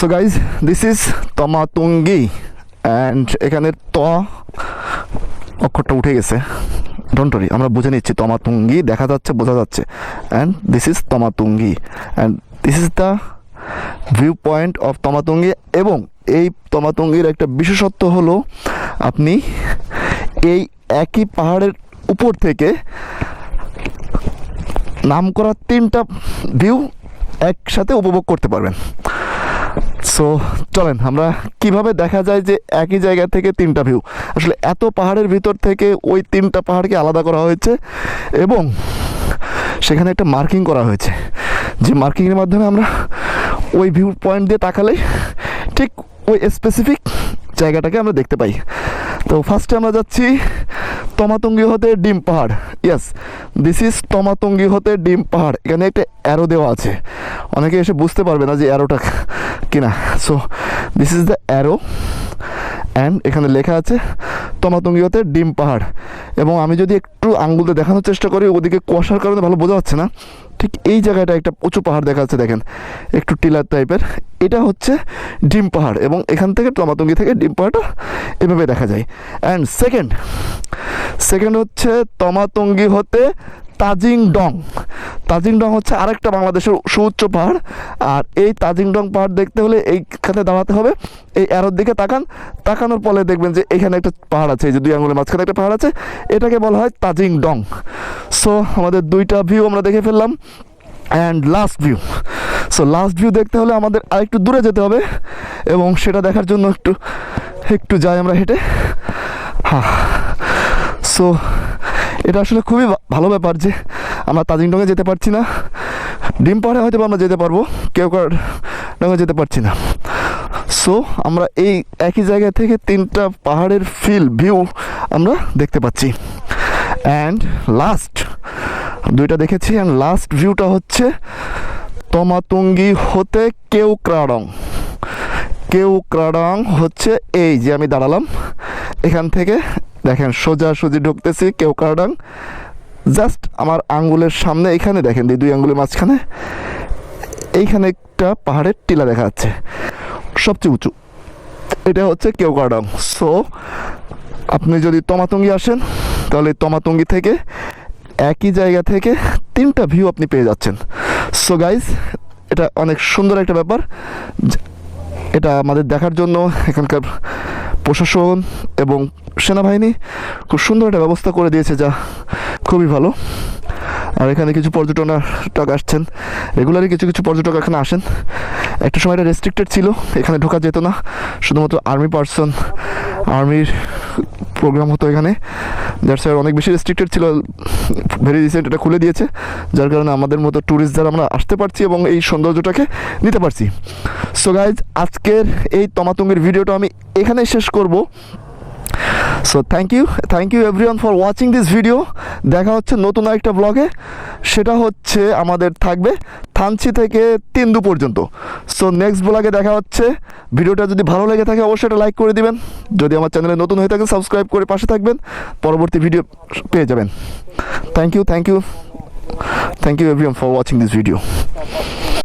So guys this is Tamatungi and এখানের ত অক্ষরটা উঠে গেছে। ডোন্ট ওরি আমরা বুঝে নিচ্ছি তমাতুঙ্গি দেখা যাচ্ছে, বোঝা যাচ্ছে। And this is Tamatungi and this is the viewpoint of Tamatungi এবং এই তমাতুঙ্গির একটা বিশেষত্ব হলো, আপনি এই একই পাহাড়ের উপর থেকে নাম করা তিনটা ভিউ একসাথে উপভোগ করতে পারবেন। সো চলেন, আমরা কীভাবে দেখা যায় যে একই জায়গা থেকে তিনটা ভিউ আসলে এত পাহাড়ের ভিতর থেকে ওই তিনটা পাহাড়কে আলাদা করা হয়েছে এবং সেখানে একটা মার্কিং করা হয়েছে। যে মার্কিংয়ের মাধ্যমে আমরা ওই ভিউ পয়েন্ট দিয়ে তাকালে ঠিক ওই স্পেসিফিক জায়গাটাকে আমরা দেখতে পাই। তো ফার্স্টে আমরা যাচ্ছি তমাতঙ্গি হতে ডিম পাহাড়। ইয়াস দিস ইজ তমাতঙ্গি হতে ডিম পাহাড়। এখানে একটা অ্যারো দেওয়া আছে। অনেকে এসে বুঝতে পারবে না যে অ্যারোটা কিনা। So this is the arrow and এখানে লেখা আছে তমাতঙ্গি হতে ডিম পাহাড়। এবং আমি যদি একটু আঙ্গুলতে দেখানোর চেষ্টা করি, ওদিকে কুয়াশার কারণে ভালো বোঝা যাচ্ছে না। ঠিক এই জায়গাটা একটা উঁচু পাহাড় দেখা যাচ্ছে, দেখেন। একটু টিলার টাইপের। এটা হচ্ছে ডিম পাহাড় এবং এখান থেকে তমাতঙ্গি থেকে ডিম পাহাড়টা এভাবে দেখা যায়। অ্যান্ড সেকেন্ড সেকেন্ড হচ্ছে তমাতঙ্গি হতে তাজিং ডং তাজিং ডং হচ্ছে আরেকটা বাংলাদেশের সুউচ্চ পাহাড়। আর এই তাজিং ডং পাহাড় দেখতে হলে এইখানে দাঁড়াতে হবে। এই অ্যারোর দিকে তাকান। তাকানোর পরে দেখবেন যে এখানে একটা পাহাড় আছে, এই যে দুই আঙুলের মাঝখানে একটা পাহাড় আছে। এটাকে বলা হয় তাজিং ডং সো আমাদের দুইটা ভিউ আমরা দেখে ফেললাম। And last view so last view দেখতে হলে আমাদের আরেকটু দূরে যেতে হবে। এবং সেটা দেখার জন্য একটু একটু যাই আমরা হেঁটে। হ্যাঁ সো এটা আসলে খুবই ভালো ব্যাপার যে আমরা তাজিংডঙ্গে যেতে পারছি না। ডিম পাহাড়ে হয়তো আমরা যেতে পারব, কেউ ডঙ্গে যেতে পারছি না। সো আমরা এই একই জায়গা থেকে তিনটা পাহাড়ের ফিল ভিউ আমরা দেখতে পাচ্ছি। অ্যান্ড লাস্ট দুইটা দেখেছি। অ্যান্ড লাস্ট ভিউটা হচ্ছে তমাতুঙ্গি হতে কেউ ক্রাডং। কেউ ক্রাডং হচ্ছে এই যে আমি দাঁড়ালাম, এখান থেকে দেখেন সোজা সুজি ঢুকতেছি, কেউ ক্রাডং জাস্ট আমার আঙ্গুলের সামনে এখানে দেখেন, এই দুই আঙ্গুলের মাঝখানে এইখানে একটা পাহাড়ের টিলা দেখা যাচ্ছে। সবচেয়ে উঁচু। এটা হচ্ছে কেউ কার্ডং সো আপনি যদি তমাতঙ্গি আসেন, তাহলে তমাতঙ্গি থেকে একই জায়গা থেকে তিনটা ভিউ আপনি পেয়ে যাচ্ছেন। সো গাইজ এটা অনেক সুন্দর একটা ব্যাপার। এটা আমাদের দেখার জন্য এখানকার প্রশাসন এবং সেনাবাহিনী খুব সুন্দর একটা ব্যবস্থা করে দিয়েছে যা খুবই ভালো। আর এখানে কিছু পর্যটক আসছেন। রেগুলারই কিছু কিছু পর্যটক এখানে আসেন। একটা সময় এটা রেস্ট্রিক্টেড ছিল, এখানে ঢোকা যেত না। শুধুমাত্র আর্মি পার্সন আর্মির প্রোগ্রাম হতো এখানে। যার স্যার অনেক বেশি রেস্ট্রিক্টেড ছিল, ভেরি রিসেন্ট এটা খুলে দিয়েছে। যার কারণে আমাদের মতো ট্যুরিস্ট যারা আমরা আসতে পারছি এবং এই সৌন্দর্যটাকে নিতে পারছি। সো গাইজ আজকের এই তমাতুঙ্গের ভিডিওটা আমি এখানে শেষ করব। So thank you thank you everyone for watching this video দেখা হচ্ছে নতুন একটা ব্লগে সেটা হচ্ছে আমাদের থাকবে থানচি থেকে তিন্দু পর্যন্ত। সো নেক্সট ব্লগে দেখা হচ্ছে। ভিডিওটা যদি ভালো লেগে থাকে, অবশ্যই এটা লাইক করে দিবেন। যদি আমার চ্যানেলে নতুন হয়ে থাকে সাবস্ক্রাইব করে পাশে থাকবেন। পরবর্তী ভিডিও পেয়ে যাবেন। Thank you thank you thank you everyone for watching this video